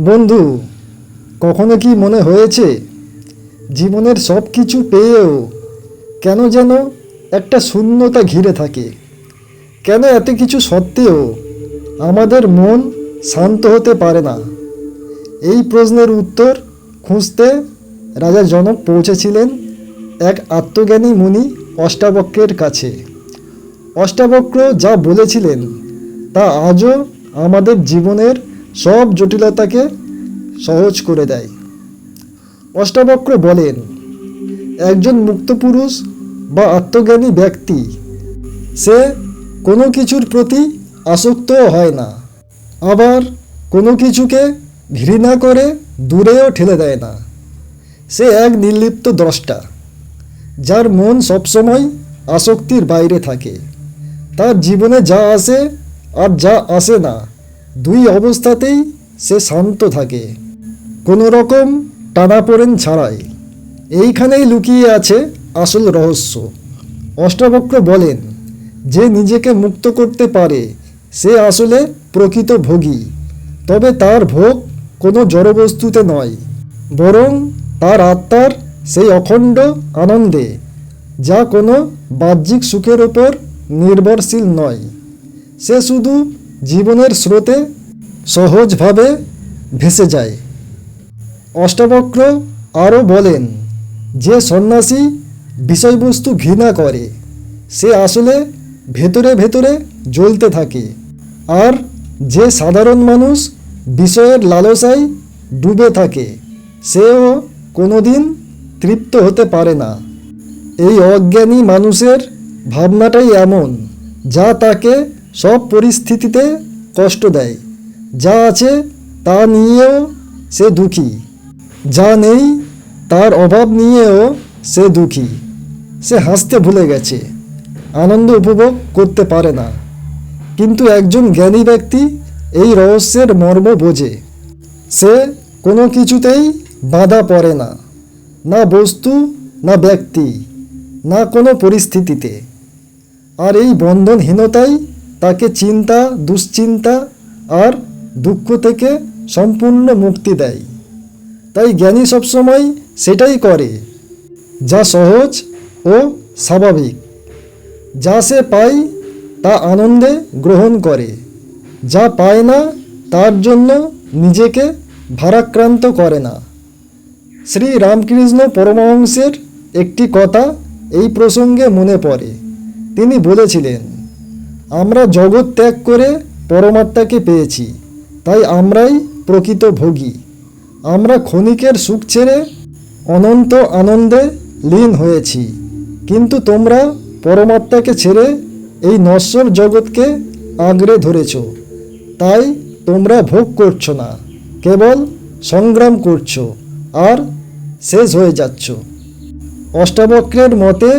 বন্ধু, কখনো কি মনে হয়েছে জীবনের সব কিছু পেয়েও কেন যেন একটা শূন্যতা ঘিরে থাকে? কেন এত কিছু সত্ত্বেও আমাদের মন শান্ত হতে পারে না? এই প্রশ্নের উত্তর খুঁজতে রাজা জনক পৌঁছেছিলেন এক আত্মজ্ঞানী মুনি অষ্টাবক্রের কাছে। অষ্টাবক্র যা বলেছিলেন, তা আজও আমাদের জীবনের সব জটিলতাকে সহজ করে দেয়। অষ্টাবক্র বলেন, একজন মুক্ত পুরুষ বা আত্মজ্ঞানী ব্যক্তি, সে কোনো কিছুর প্রতি আসক্তও হয় না, আবার কোনো কিছুকে ঘৃণা করে দূরেও ঠেলে দেয় না। সে এক নির্লিপ্ত দ্রষ্টা, যার মন সবসময় আসক্তির বাইরে থাকে। তার জীবনে যা আসে আর যা আসে না দুই অবস্থাতেই সে শান্ত থাকে। কোনো রকম টানাপোড়েন ছাড়াই। এইখানেই লুকিয়ে আছে আসল রহস্য। অষ্টাবক্র বলেন, যে নিজেকে মুক্ত করতে পারে, সে আসলে প্রকৃত ভোগী। তবে তার ভোগ কোনো জড়বস্তুতে নয়, বরং তার আত্মার সেই অখণ্ড আনন্দে, যা কোনো বাহ্যিক সুখের ওপর নির্ভরশীল নয়। সে শুধু জীবনের স্রোতে সহজভাবে ভেসে যায়। অষ্টাবক্র আরও বলেন, যে সন্ন্যাসী বিষয়বস্তু ঘৃণা করে, সে আসলে ভেতরে ভেতরে জ্বলতে থাকে। আর যে সাধারণ মানুষ বিষয়ের লালসায় ডুবে থাকে, সেও কোনোদিন তৃপ্ত হতে পারে না। এই অজ্ঞানী মানুষের ভাবনাটাই এমন, যা তাকে সব পরিস্থিতিতে কষ্ট দেয়। যা আছে তা নিয়েও সে দুঃখী। যা নেই তার অভাব নিয়েও সে দুঃখী। সে হাসতে ভুলে গেছে। আনন্দ উপভোগ করতে পারে না। কিন্তু একজন জ্ঞানী ব্যক্তি এই রহস্যের মর্ম বোঝে। সে কোনো কিছুতেই বাধা পড়ে না। না বস্তু, না ব্যক্তি, না কোনো পরিস্থিতিতে। আর এই বন্ধনহীনতাই তাকে চিন্তা, দুশ্চিন্তা আর দুঃখ থেকে সম্পূর্ণ মুক্তি দেয়। তাই জ্ঞানী সবসময় সেটাই করে, যা সহজ ও স্বাভাবিক। যা সে পায়, তা আনন্দে গ্রহণ করে। যা পায় না, তার জন্য নিজেকে ভারাক্রান্ত করে না। শ্রী রামকৃষ্ণ পরমহংসের একটি কথা এই প্রসঙ্গে মনে পড়ে। তিনি বলেছিলেন আমরা জগৎ ত্যাগ করে পরমাত্মাকে পেয়েছি, তাই আমরাই প্রকৃত ভোগী। আমরা ক্ষণিকের সুখ ছেড়ে অনন্ত আনন্দে লীন হয়েছি। কিন্তু তোমরা পরমাত্মাকে ছেড়ে এই নশ্বর জগৎকে আঁকড়ে ধরেছ। তাই তোমরা ভোগ করছ না, কেবল সংগ্রাম করছ আর শেষ হয়ে যাচ্ছ। অষ্টাবক্রের মতে,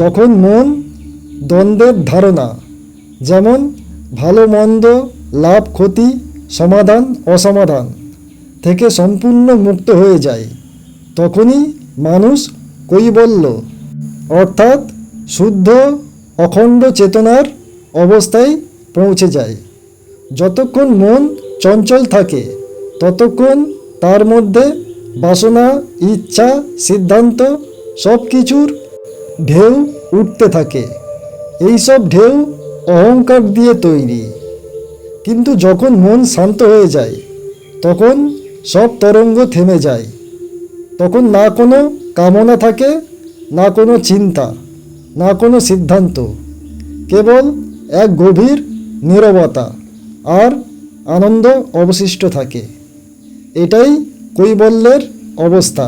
যখন মন দ্বন্দ্বের ধারণা যেমন, ভালো মন্দ, লাভ, ক্ষতি, সমাধান, অসমাধান থেকে সম্পূর্ণ মুক্ত হয়ে যায়। তখনই মানুষ কৈবল্য, অর্থাৎ শুদ্ধ, অখণ্ড চেতনার অবস্থায় পৌঁছে যায়। যতক্ষণ মন চঞ্চল থাকে, ততক্ষণ তার মধ্যে বাসনা, ইচ্ছা, সিদ্ধান্ত সব কিছুর ঢেউ উঠতে থাকে। এইসব ঢেউ অহংকার দিয়ে তৈরি। কিন্তু যখন মন শান্ত হয়ে যায়, তখন সব তরঙ্গ থেমে যায়। তখন না কোনো কামনা থাকে, না কোনো চিন্তা, না কোনো সিদ্ধান্ত। কেবল এক গভীর নীরবতা আর আনন্দ অবশিষ্ট থাকে। এটাই কৈবল্যের অবস্থা।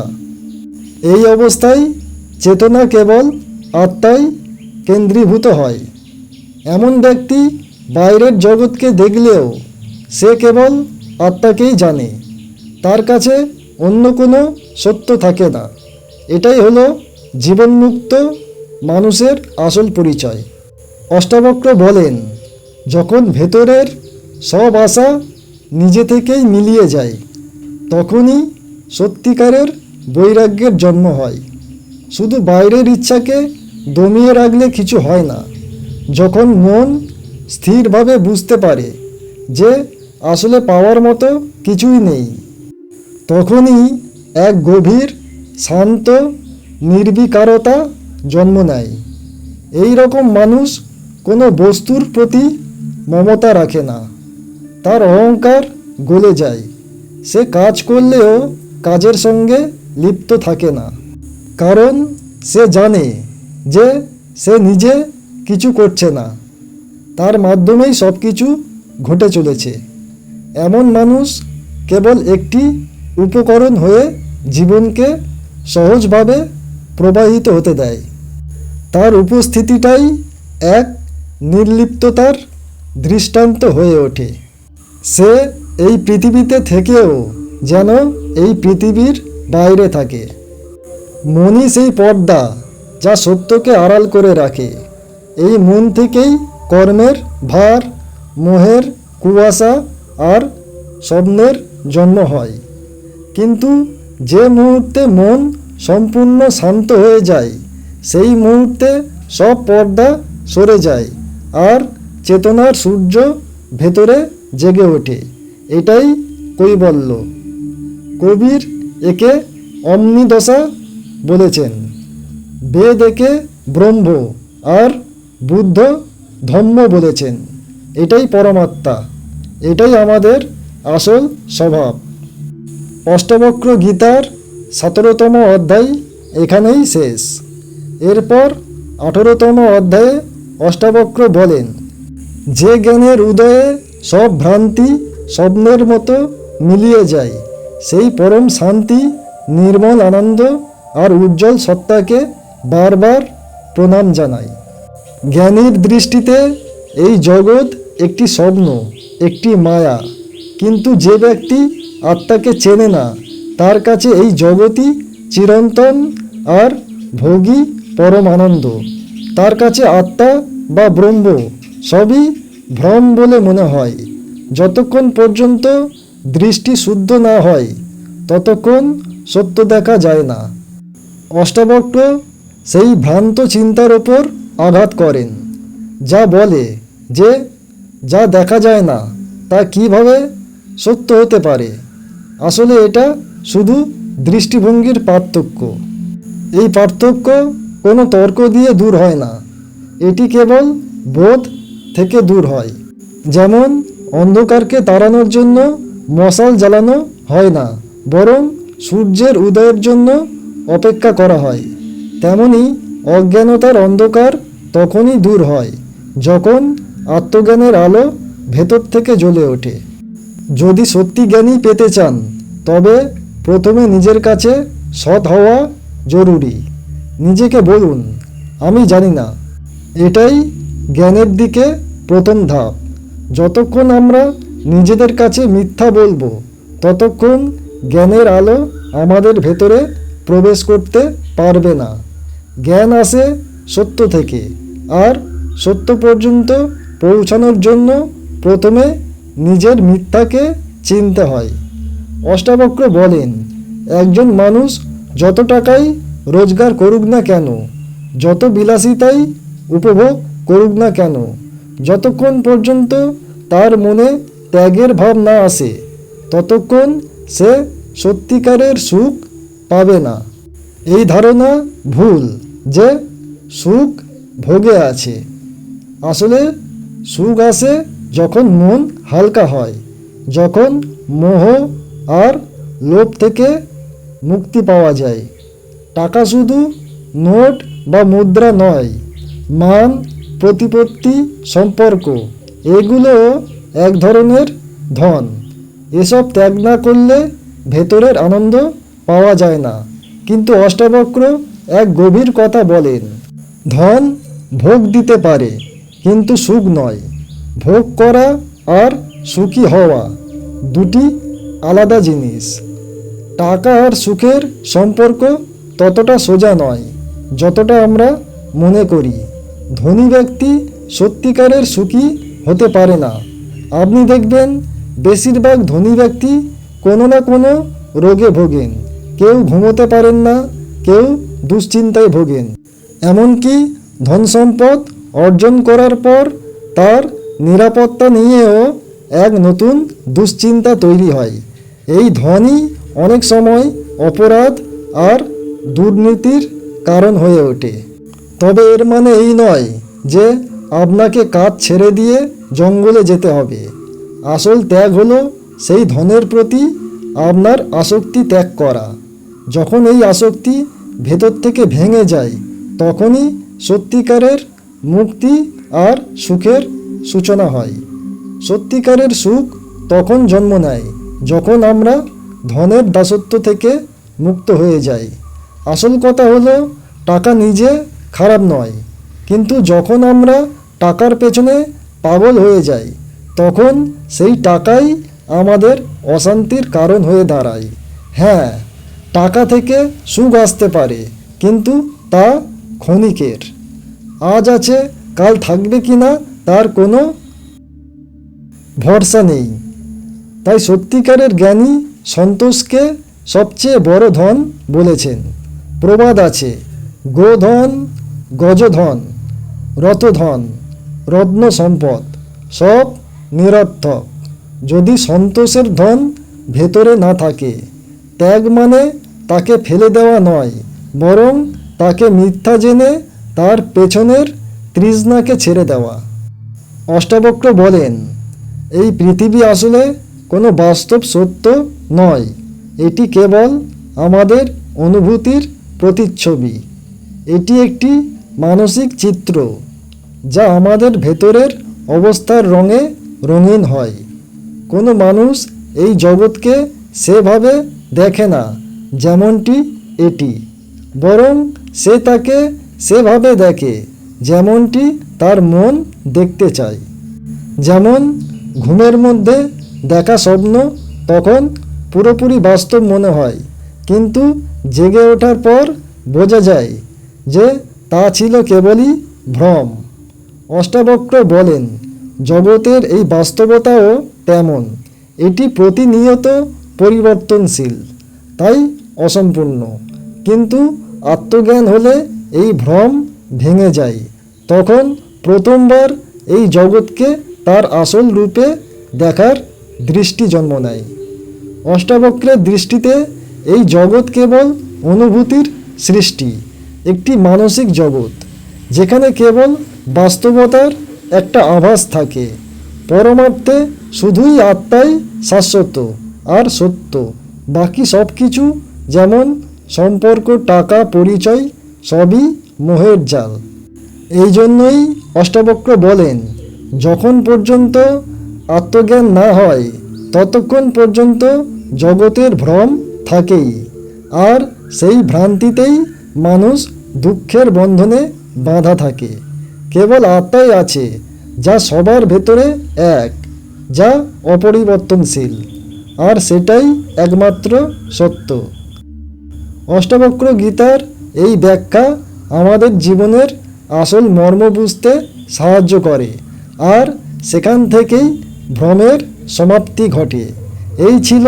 এই অবস্থায় চেতনা কেবল আত্মায় কেন্দ্রীভূত হয়। এমন ব্যক্তি বাইরের জগৎকে দেখলেও সে কেবল আত্মাকেই জানে। তার কাছে অন্য কোনো সত্য থাকে না। এটাই হলো জীবনমুক্ত মানুষের আসল পরিচয়। অষ্টাবক্র বলেন, যখন ভেতরের সব আশা নিজে থেকেই মিলিয়ে যায়, তখনই সত্যিকারের বৈরাগ্যের জন্ম হয়। শুধু বাইরের ইচ্ছাকে দমিয়ে রাখলে কিছু হয় না। যখন মন স্থিরভাবে বুঝতে পারে যে আসলে পাওয়ার মতো কিছুই নেই, তখনই এক গভীর, শান্ত, নির্বিকারতা জন্ম নেয়। এই রকম মানুষ কোনো বস্তুর প্রতি মমতা রাখে না। তার অহংকার গলে যায়। সে কাজ করলেও কাজের সঙ্গে লিপ্ত থাকে না। কারণ সে জানে যে সে নিজে কিছু করছে না। তার মাধ্যমেই সব কিছু ঘটে চলেছে। এমন মানুষ কেবল একটি উপকরণ হয়ে জীবনকে সহজভাবে প্রবাহিত হতে দেয়। তার উপস্থিতিটাই এক নির্লিপ্ততার দৃষ্টান্ত হয়ে ওঠে। সে এই পৃথিবীতে থেকেও যেন এই পৃথিবীর বাইরে থাকে। মনই সেই পর্দা যা সত্যকে আড়াল করে রাখে। এই মন থেকেই কর্মের ভার, মোহের কুয়াশা আর স্বপ্নের জন্ম হয়। কিন্তু যে মুহূর্তে মন সম্পূর্ণ শান্ত হয়ে যায়, সেই মুহূর্তে সব পর্দা সরে যায় আর চেতনার সূর্য ভেতরে জেগে ওঠে। এটাই কৈবল্য। কবির একে অমনিদশা বলেছেন। বেদ একে ব্রহ্ম আর বুদ্ধ ধম্ম বলেছেন। এটাই পরমাত্মা। এটাই আমাদের আসল স্বভাব। অষ্টবক্র গীতার সতেরোতম অধ্যায় এখানেই শেষ। এরপর আঠেরোতম অধ্যায়ে অষ্টাবক্র বলেন, যে জ্ঞানের উদয়ে সব ভ্রান্তি স্বপ্নের মতো মিলিয়ে যায়, সেই পরম শান্তি, নির্মল আনন্দ আর উজ্জ্বল সত্তাকে বারবার প্রণাম জানাই জ্ঞানীর দৃষ্টিতে এই জগৎ একটি স্বপ্ন, একটি মায়া। কিন্তু যে ব্যক্তি আত্মাকে চেনে না, তার কাছে এই জগৎই চিরন্তন আর ভোগী পরম আনন্দ তার কাছে আত্মা বা ব্রহ্ম সবই ভ্রম বলে মনে হয়। যতক্ষণ পর্যন্ত দৃষ্টি শুদ্ধ না হয়, ততক্ষণ সত্য দেখা যায় না। অষ্টাবক্র সেই ভ্রান্ত চিন্তার ওপর আঘাত করেন। যা বলে যে, যা দেখা যায় না, তা কীভাবে সত্য হতে পারে? আসলে এটা শুধু দৃষ্টিভঙ্গির পার্থক্য। এই পার্থক্য কোনো তর্ক দিয়ে দূর হয় না। এটি কেবল বোধ থেকে দূর হয়। যেমন, অন্ধকারকে তাড়ানোর জন্য মশাল জ্বালানো হয় না, বরং সূর্যের উদয়ের জন্য অপেক্ষা করা হয়। তেমনি অজ্ঞানতার অন্ধকার তখনই দূর হয়, যখন আত্মজ্ঞানের আলো ভেতর থেকে জ্বলে ওঠে। যদি সত্যি জ্ঞানী পেতে চান, তবে প্রথমে নিজের কাছে সৎ হওয়া জরুরি। নিজেকে বলুন, আমি জানি না। এটাই জ্ঞানের দিকে প্রথম ধাপ। যতক্ষণ আমরা নিজেদের কাছে মিথ্যা বলব, ততক্ষণ জ্ঞানের আলো আমাদের ভেতরে প্রবেশ করতে পারবে না। জ্ঞান আসে সত্য থেকে। আর সত্য পর্যন্ত পৌঁছানোর জন্য প্রথমে নিজের মিথ্যাকে চিনতে হয়। অষ্টাবক্র বলেন, একজন মানুষ যত টাকাই রোজগার করুক না কেন, যত বিলাসিতাই উপভোগ করুক না কেন, যতক্ষণ পর্যন্ত তার মনে ত্যাগের ভাব না আসে, ততক্ষণ সে সত্যিকারের সুখ পাবে না। এই ধারণা ভুল যে সুখ ভোগে আছে। আসলে সুখ আসে যখন মন হালকা হয়, যখন মোহ আর লোভ থেকে মুক্তি পাওয়া যায়। টাকা শুধু নোট বা মুদ্রা নয়, মান, প্রতিপত্তি, সম্পর্ক এগুলো এক ধরনের ধন। এসব ত্যাগ না করলে ভেতরের আনন্দ পাওয়া যায় না। কিন্তু অষ্টাবক্র এক গভীর কথা বলেন ধন ভোগ দিতে পারে, কিন্তু সুখ নয়। ভোগ করা আর সুখী হওয়া দুটি আলাদা জিনিস। টাকা আর সুখের সম্পর্ক ততটা সোজা নয়, যতটা আমরা মনে করি। ধনী ব্যক্তি সত্যিকারের সুখী হতে পারে না। আপনি দেখবেন, বেশিরভাগ ধনী ব্যক্তি কোনো না কোনো রোগে ভোগেন। কেউ ঘুমোতে পারেন না, কেউ দুশ্চিন্তায় ভোগেন। এমনকি ধন সম্পদ অর্জন করার পর তার নিরাপত্তা নিয়েও এক নতুন দুশ্চিন্তা তৈরি হয়। এই ধনই অনেক সময় অপরাধ আর দুর্নীতির কারণ হয়ে ওঠে। তবে এর মানে এই নয় যে আপনাকে কাজ ছেড়ে দিয়ে জঙ্গলে যেতে হবে। আসল ত্যাগ হলো সেই ধনের প্রতি আপনার আসক্তি ত্যাগ করা। যখন এই আসক্তি ভেতর থেকে ভেঙে যায় তখনই সত্যিকারের মুক্তি আর সুখের সূচনা হয়। সত্যিকারের সুখ তখন জন্ম নেয়, যখন আমরা ধনের দাসত্ব থেকে মুক্ত হয়ে যাই। আসল কথা হলো, টাকা নিজে খারাপ নয়, কিন্তু যখন আমরা টাকার পেছনে পাগল হয়ে যাই, তখন সেই টাকাই আমাদের অশান্তির কারণ হয়ে দাঁড়ায়। হ্যাঁ টাকা থেকে সুখ আসতে পারে, কিন্তু তা ক্ষণিকের। আজ আছে, কাল থাকবে কি না, তার কোনো ভরসা নেই। তাই সত্যিকারের জ্ঞানী সন্তোষকে সবচেয়ে বড় ধন বলেছেন। প্রবাদ আছে, গোধন, গজধন, রতধন, রত্ন সম্পদ, সব নিরর্থক। যদি সন্তোষের ধন ভেতরে না থাকে, ত্যাগ মানে তাকে ফেলে দেওয়া নয়, বরং তাকে মিথ্যা জেনে তার পেছনের তৃষ্ণাকে ছেড়ে দেওয়া। অষ্টাবক্র বলেন, এই পৃথিবী আসলে কোনো বাস্তব সত্য নয়। এটি কেবল আমাদের অনুভূতির প্রতিচ্ছবি। এটি একটি মানসিক চিত্র যা আমাদের ভেতরের অবস্থার রঙে রঙিন হয়। কোনো মানুষ এই জগৎকে সেভাবে দেখে না যেমনটি এটি, বরং সে তাকে সেভাবে দেখে, যেমনটি তার মন দেখতে চায়। যেমন ঘুমের মধ্যে দেখা স্বপ্ন, তখন পুরোপুরি বাস্তব মনে হয়, কিন্তু জেগে ওঠার পর বোঝা যায় যে তা ছিল কেবলই ভ্রম। অষ্টাবক্র বলেন, জগতের এই বাস্তবতাও তেমন, এটি প্রতিনিয়ত পরিবর্তনশীল, তাই অসম্পূর্ণ। কিন্তু আত্মজ্ঞান হলে এই ভ্রম ভেঙে যায়। তখন প্রথমবার এই জগৎকে তার আসল রূপে দেখার দৃষ্টি জন্ম নেয়। অষ্টাবক্রের দৃষ্টিতে এই জগৎ কেবল অনুভূতির সৃষ্টি, একটি মানসিক জগৎ, যেখানে কেবল বাস্তবতার একটা আভাস থাকে। পরমার্থে শুধুই আত্মাই শাশ্বত আর সত্য, বাকি সব কিছু যেমন সম্পর্ক, টাকা, পরিচয় সবই মোহের জাল। এই জন্যই অষ্টাবক্র বলেন, যখন পর্যন্ত আত্মজ্ঞান না হয়, ততক্ষণ পর্যন্ত জগতের ভ্রম থাকেই, আর সেই ভ্রান্তিতেই মানুষ দুঃখের বন্ধনে বাঁধা থাকে। কেবল আত্মাই আছে, যা সবার ভেতরে এক, যা অপরিবর্তনশীল, আর সেটাই একমাত্র সত্য। অষ্টাবক্র গীতার এই ব্যাখ্যা আমাদের জীবনের আসল মর্ম বুঝতে সাহায্য করে আর সেখান থেকেই ভ্রমের সমাপ্তি ঘটে। এই ছিল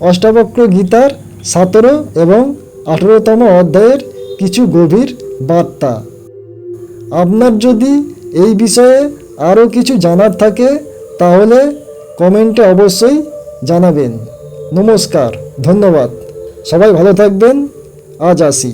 অষ্টাবক্র গীতার সতেরো এবং আঠেরোতম অধ্যায়ের কিছু গভীর বার্তা। আপনার যদি এই বিষয়ে আরও কিছু জানার থাকে, তাহলে কমেন্টে অবশ্যই জানাবেন। নমস্কার, ধন্যবাদ। সবাই ভালো থাকবেন। আজ আসি